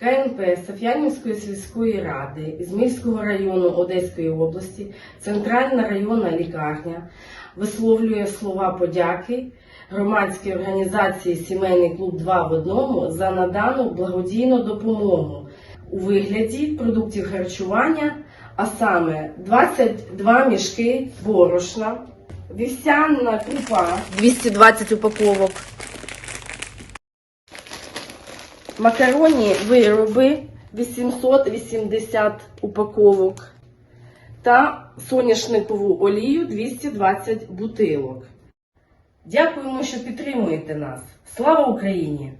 КНП Соф'янівської сільської ради Ізмільського району Одеської області, Центральна районна лікарня висловлює слова подяки громадській організації Сімейний клуб 2 в одному за надану благодійну допомогу у вигляді продуктів харчування, а саме 22 мішки борошна, вівсяна крупа 220 упаковок, макаронні вироби 880 упаковок та соняшникову олію 220 бутилок. Дякуємо, що підтримуєте нас. Слава Україні!